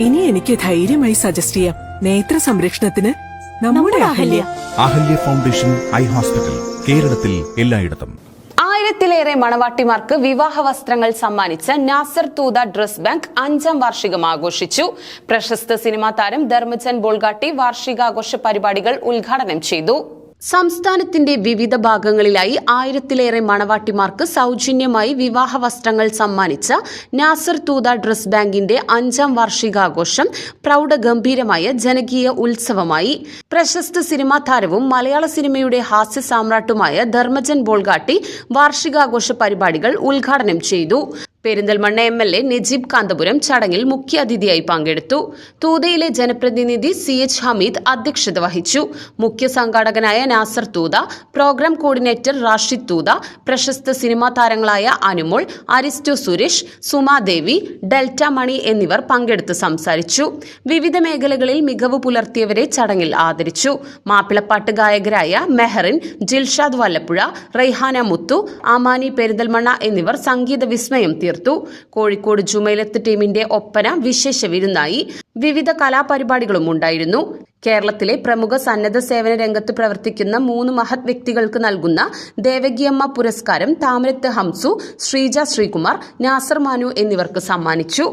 ഇനി എനിക്ക് ധൈര്യമായി സജസ്റ്റ് ചെയ്യാം. നേത്ര സംരക്ഷണത്തിന് നമ്മുടെ Ahalya. Ahalya. Foundation eye hospital കേരളത്തിൽ എല്ലായിടത്തും. ആയിരത്തിലേറെ മണവാട്ടിമാർക്ക് വിവാഹ വസ്ത്രങ്ങൾ സമ്മാനിച്ച നാസർ തൂത ഡ്രസ് ബാങ്ക് അഞ്ചാം വാർഷികം ആഘോഷിച്ചു. പ്രശസ്ത സിനിമാ താരം ധർമ്മചൻ ബോൾഗാട്ടി വാർഷികാഘോഷ പരിപാടികൾ ഉദ്ഘാടനം ചെയ്തു. സംസ്ഥാനത്തിന്റെ വിവിധ ഭാഗങ്ങളിലായി ആയിരത്തിലേറെ മണവാട്ടിമാർക്ക് സൗജന്യമായി വിവാഹ വസ്ത്രങ്ങൾ സമ്മാനിച്ച നാസർ തൂത ഡ്രസ് ബാങ്കിന്റെ അഞ്ചാം വാർഷികാഘോഷം പ്രൗഢഗംഭീരമായ ജനകീയ ഉത്സവമായി. പ്രശസ്ത സിനിമാ താരവും മലയാള സിനിമയുടെ ഹാസ്യ സാമ്രാട്ടുമായ ധർമ്മജൻ ബോൾഗാട്ടി വാർഷികാഘോഷ പരിപാടികൾ ഉദ്ഘാടനം ചെയ്തു. Perinthalmanna M L A Najeeb Kanthapuram ചടങ്ങിൽ മുഖ്യാതിഥിയായി പങ്കെടുത്തു. തൂതയിലെ ജനപ്രതിനിധി സി എച്ച് ഹമീദ് അധ്യക്ഷത വഹിച്ചു. മുഖ്യ സംഘാടകനായ നാസർ തൂത പ്രോഗ്രാം കോർഡിനേറ്റർ റാഷിദ് തൂത പ്രശസ്ത സിനിമാ താരങ്ങളായ അനുമോൾ അരിസ്റ്റോ സുരേഷ് സുമാദേവി ഡെൽറ്റ മണി എന്നിവർ പങ്കെടുത്ത് സംസാരിച്ചു. വിവിധ മേഖലകളിൽ മികവ് പുലർത്തിയവരെ ചടങ്ങിൽ ആദരിച്ചു. മാപ്പിളപ്പാട്ട് ഗായകരായ മെഹറിൻ ജിൽഷാദ് വല്ലപ്പുഴ റെയ്ഹാന മുത്തു ആമാനി പെരിന്തൽമണ്ണ എന്നിവർ സംഗീത വിസ്മയം തീർത്തു കോഴിക്കോട് ജുമൈലത്ത് ടീമിന്റെ ഒപ്പന വിശേഷ വിരുന്നായി വിവിധ കലാപരിപാടികളും ഉണ്ടായിരുന്നു. കേരളത്തിലെ പ്രമുഖ സന്നദ്ധ സേവന രംഗത്ത് പ്രവർത്തിക്കുന്ന മൂന്ന് മഹത് വ്യക്തികൾക്ക് നൽകുന്ന ദേവകിയമ്മ പുരസ്കാരം താമരത്ത് ഹംസു ശ്രീജ ശ്രീകുമാർ നാസർ മാനു എന്നിവർക്ക് സമ്മാനിച്ചു.